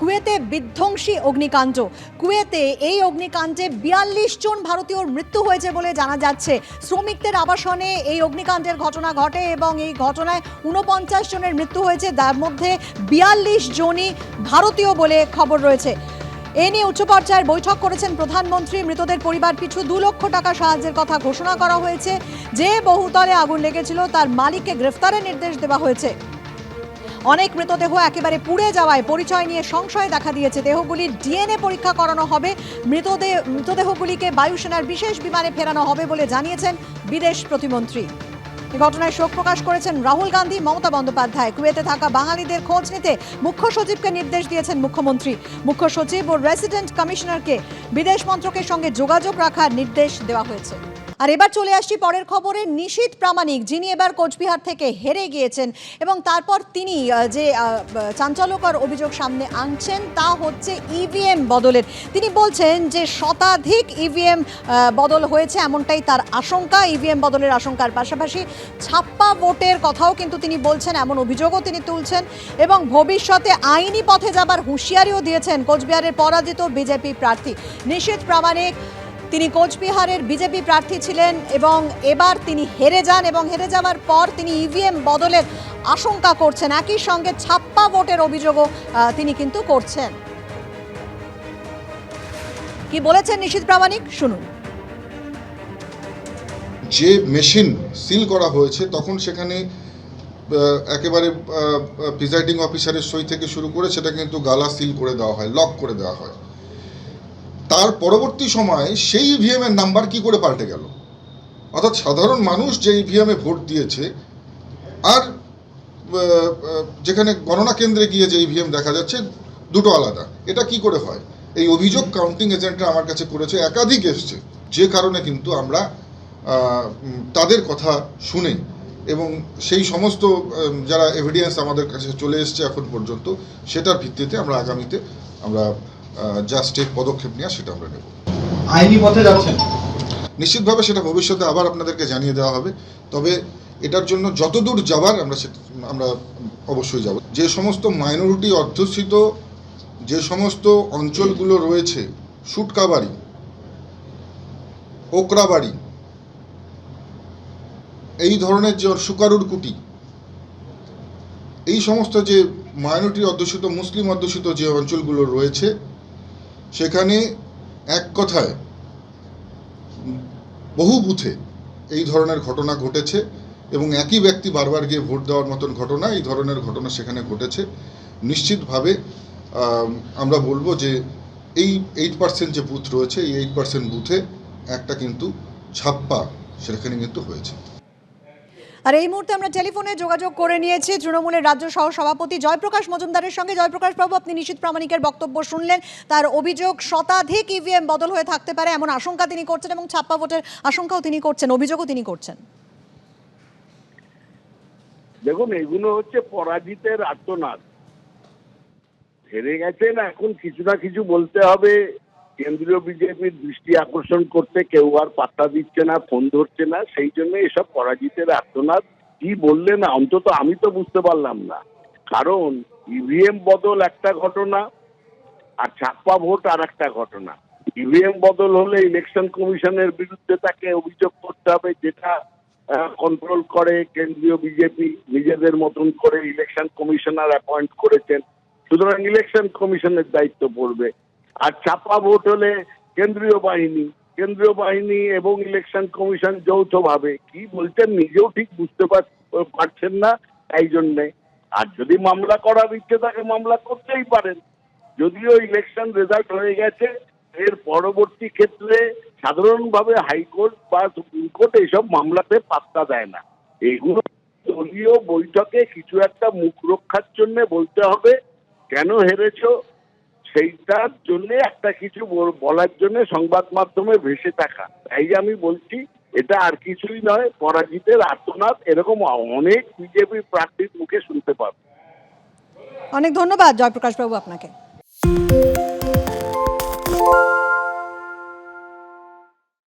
কুয়েতে বিধ্বংসী অগ্নিকাণ্ড। কুয়েতে এই অগ্নিকাণ্ডে বিয়াল্লিশ জন ভারতীয়র মৃত্যু হয়েছে বলে জানা যাচ্ছে। শ্রমিকদের আবাসনে এই অগ্নিকাণ্ডের ঘটনা ঘটে এবং এই ঘটনায় উনপঞ্চাশ জনের মৃত্যু হয়েছে। তার মধ্যে বিয়াল্লিশ জনই ভারতীয় বলে খবর রয়েছে। এ নিয়ে উচ্চ পর্যায়ের বৈঠক করেছেন প্রধানমন্ত্রী। মৃতদের পরিবার পিছু দু লক্ষ টাকা সাহায্যের কথা ঘোষণা করা হয়েছে। যে বহুতলে আগুন লেগেছিল, তার মালিককে গ্রেফতারের নির্দেশ দেওয়া হয়েছে। অনেক মৃতদেহ একেবারে পুড়ে যাওয়ায় পরিচয় নিয়ে সংশয় দেখা দিয়েছে। দেহগুলির ডিএনএ পরীক্ষা করানো হবে। মৃতদেহ মৃতদেহগুলিকে বায়ুসেনার বিশেষ বিমানে ফেরানো হবে বলে জানিয়েছেন বিদেশ প্রতিমন্ত্রী। এ ঘটনায় শোক প্রকাশ করেছেন রাহুল গান্ধী, মমতা বন্দ্যোপাধ্যায়। কুয়েতে থাকা বাঙালিদের খোঁজ নিতে মুখ্য সচিবকে নির্দেশ দিয়েছেন মুখ্যমন্ত্রী। মুখ্য সচিব ও রেসিডেন্ট কমিশনারকে বিদেশ মন্ত্রকের সঙ্গে যোগাযোগ রাখার নির্দেশ দেওয়া হয়েছে। আর এবার চলে আসছি পরের খবরে। নিশীত প্রামাণিক, যিনি এবার কোচবিহার থেকে হেরে গিয়েছেন এবং তারপর তিনি যে চাঞ্চল্যকর অভিযোগ সামনে আনছেন তা হচ্ছে ইভিএম বদলের। তিনি বলছেন যে শতাধিক ইভিএম বদল হয়েছে এমনটাই তার আশঙ্কা। ইভিএম বদলের আশঙ্কার পাশাপাশি ছাপ্পা ভোটের কথাও কিন্তু তিনি বলছেন, এমন অভিযোগও তিনি তুলছেন এবং ভবিষ্যতে আইনি পথে যাবার হুঁশিয়ারিও দিয়েছেন কোচবিহারের পরাজিত বিজেপি প্রার্থী। নিশীত প্রামাণিক তিনি কোচবিহারের বিজেপি প্রার্থী ছিলেন এবং এবার তিনি হেরে যান এবং হেরে যাওয়ার পর তিনি ইভিএম বদলের আশঙ্কা করছেন। একই সঙ্গে ছাপ্পা ভোটের অভিযোগও তিনি কিন্তু করছেন। কি বলেছেন নিশীত প্রামাণিক? শুনুন। যে মেশিন সিল করা হয়েছে, তখন সেখানে একেবারে প্রিজাইডিং অফিসারের সই থেকে শুরু করে সেটা কিন্তু গালা সিল করে দেওয়া হয়, লক করে দেওয়া হয়। তার পরবর্তী সময়ে সেই ইভিএম এর নাম্বার কি করে পাল্টে গেল? অর্থাৎ সাধারণ মানুষ যে ইভিএমে ভোট দিয়েছে, আর যেখানে গণনা কেন্দ্রে গিয়ে যে ইভিএম দেখা যাচ্ছে, দুটো আলাদা। এটা কি করে হয়? এই অভিযোগ কাউন্টিং এজেন্টরা আমার কাছে করেছে, একাধিক এসছে। যে কারণে কিন্তু আমরা তাদের কথা শুনে এবং সেই সমস্ত যারা এভিডেন্স আমাদের কাছে চলে এসছে এখন পর্যন্ত, সেটার ভিত্তিতে আমরা আগামীতে আমরা যা স্টেপ পদক্ষেপ নেওয়া সেটা আমরা নেব। আইনি পথে যাচ্ছেন? নিশ্চিতভাবে সেটা ভবিষ্যতে আবার আপনাদেরকে জানিয়ে দেওয়া হবে। তবে এটার জন্য যতদূর যাবার আমরা আমরা অবশ্যই যাব। যে সমস্ত মাইনরিটি অধ্যুষিত যে সমস্ত অঞ্চলগুলো রয়েছে সুটকাবাড়ি ওকরাবাড়ি এই ধরনের যে সুকারুর কুটি এই সমস্ত যে মাইনরিটি অধ্যুষিত মুসলিম অধ্যুষিত যে অঞ্চলগুলো রয়েছে সেখানে এক কথায় বহু বুথে এই ধরনের ঘটনা ঘটেছে এবং একই ব্যক্তি বারবার গিয়ে ভোট দেওয়ার মতন ঘটনা, এই ধরনের ঘটনা সেখানে ঘটেছে। নিশ্চিতভাবে আমরা বলব যে এই এইট পার্সেন্ট যে বুথ রয়েছে, এই এইট পার্সেন্ট বুথে একটা কিন্তু ছাপ্পা সেখানে কিন্তু হয়েছে। আর এই মুহূর্তে আমরা টেলিফোনে যোগাযোগ করে নিয়েছি তৃণমূলের রাজ্য সহ সভাপতি জয়প্রকাশ মজুমদারের সঙ্গে। জয়প্রকাশ বাবু, আপনি নিশীত প্রামাণিকের বক্তব্য শুনলেন। তার অভিযোগ শতাধিক ইভিএম বদল হয়ে থাকতে পারে এমন আশঙ্কা তিনি করছেন এবং ছাপ্পা ভোটের আশঙ্কাও তিনি করছেন, অভিযোগও তিনি করছেন। দেখুন, এগুলো হচ্ছে পরাজিতের আত্মনাদ হেরে গেছেন, এখন কিছু না কিছু বলতে হবে। কেন্দ্রীয় বিজেপির দৃষ্টি আকর্ষণ করতে কেউ আর পাত্তা দিচ্ছে না, ফোন ধরছে না, সেই জন্য এসব পরাজিতের আত্মনাদ কি বললেন অন্তত আমি তো বুঝতে পারলাম না। কারণ ইভিএম বদল একটা ঘটনা আর ছাপ্পা ভোট আর একটা ঘটনা। ইভিএম বদল হলে ইলেকশন কমিশনের বিরুদ্ধে তাকে অভিযোগ করতে হবে, যেটা কন্ট্রোল করে কেন্দ্রীয় বিজেপি নিজেদের মতন করে ইলেকশন কমিশনার অ্যাপয়েন্ট করেছেন। সুতরাং ইলেকশন কমিশনের দায়িত্ব পড়বে। আর ছাপা ভোট হলে কেন্দ্রীয় বাহিনী কেন্দ্রীয় বাহিনী এবং ইলেকশন কমিশন যৌথভাবে, কি বলছেন নিজেও ঠিক বুঝতে পারছেন না তাই জন্যে। আর যদি মামলা করার ইচ্ছে থাকে মামলা করতেই পারেন। যদিও ইলেকশন রেজাল্ট হয়ে গেছে, এর পরবর্তী ক্ষেত্রে সাধারণভাবে হাইকোর্ট বা সুপ্রিম কোর্ট এইসব মামলাতে পাত্তা দেয় না। এগুলো দলীয় বৈঠকে কিছু একটা মুখ রক্ষার জন্য বলতে হবে, কেন হেরেছো সেইটার জন্য একটা কিছু বলার জন্য সংবাদ মাধ্যমে ভেসে থাকা। তাই আমি বলছি, এটা আর কিছুই নয়, পরাজিতের আর্তনাদ এরকম অনেক বিজেপি প্রার্থীর মুখে শুনতে পাবে। অনেক ধন্যবাদ জয়প্রকাশ বাবু আপনাকে।